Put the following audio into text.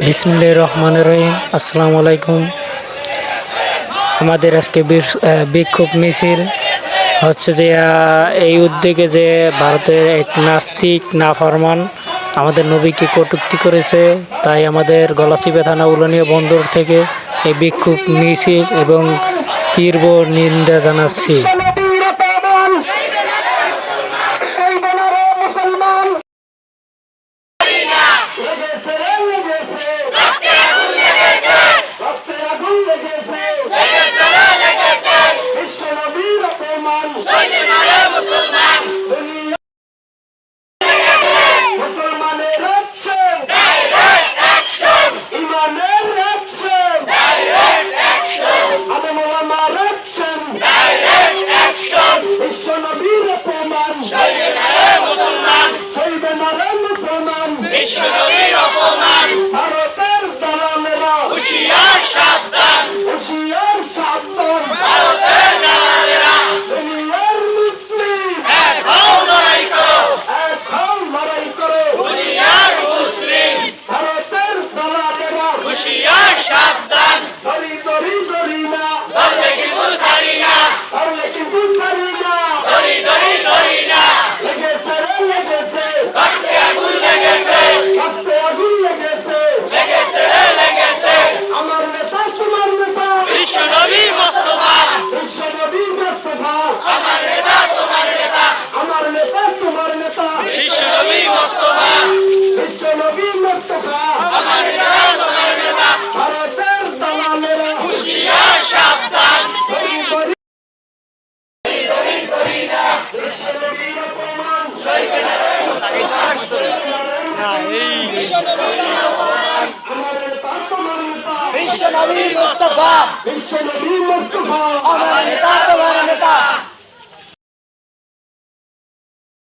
বিসমুল্লাহ রহমান রহিম। আসসালামু আলাইকুম। আমাদের আজকে বিক্ষোভ মিছিল। হচ্ছে যে এই উদ্যোগে যে ভারতের এক নাস্তিক না ফরমান আমাদের নবীকে কটুক্তি করেছে, তাই আমাদের গলাচিপা থানা উলনীয় বন্দর থেকে এই বিক্ষোভ মিছিল এবং তীব্র নিন্দা জানাচ্ছি। বিশ্বনবী মুস্তফা বিশ্বনবী মুস্তফা। আমার নেতা তোমার